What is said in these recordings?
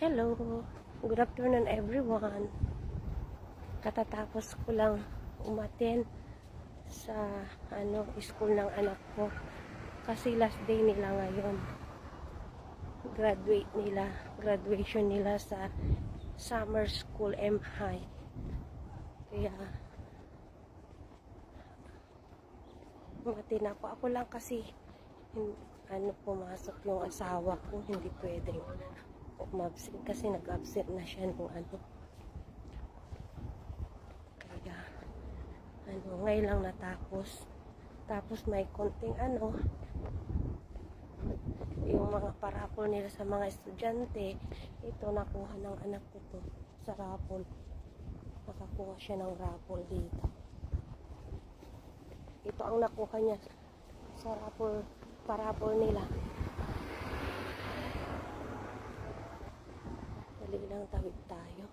Hello, good afternoon everyone. Katatapos ko lang umaten sa ano school ng anak ko kasi last day nila ngayon. Graduate nila, graduation nila sa summer school M High. Kaya umaten ako. Ako lang kasi ano pumasok yung asawa ko, hindi pwedeng umabsent kasi nag-absent na siya nung ano. Kaya, ano, ngayon lang natapos. Tapos may konting ano, yung mga parapol nila sa mga estudyante, ito nakuha ng anak ko to sa rapol. Nakakuha siya ng rapol dito. Ito ang nakuha niya sa rapol, parapol nila. Tawid tayo.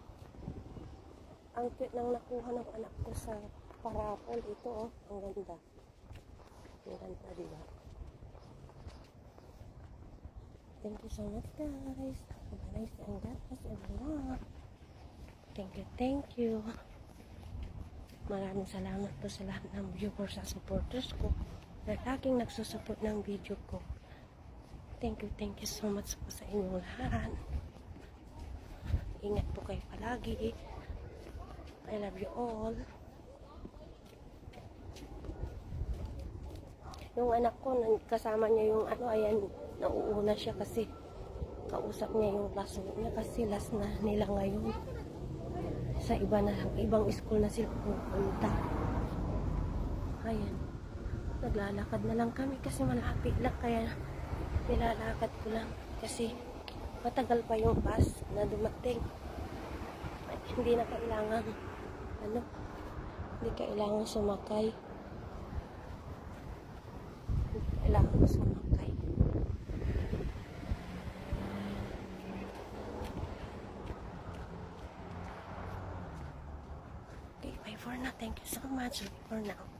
Ang cute nang nakuha ng anak ko sa parapol. Ito oh, ang ganda. Ang ganda, di ba? Thank you so much guys. Have a nice and God bless everyone. Thank you, thank you. Maraming salamat po sa lahat ng viewers sa supporters ko na laging nagsusupport ng video ko. Thank you, thank you so much po sa inyong lahat. Ingat po kayo palagi. I love you all. Yung anak ko, kasama niya yung ano, ayan, nauuna siya kasi kausap niya yung classmate niya kasi last na nila ngayon. Sa iba na, ibang school na sila pupunta. Ayan. Naglalakad na lang kami kasi malapit lang kaya nilalakad ko lang kasi matagal pa yung bus na dumating. At hindi na kailangan ano, hindi kailangan sumakay. Hindi kailangan sumakay. Okay, bye for now. Thank you so much. Bye for now.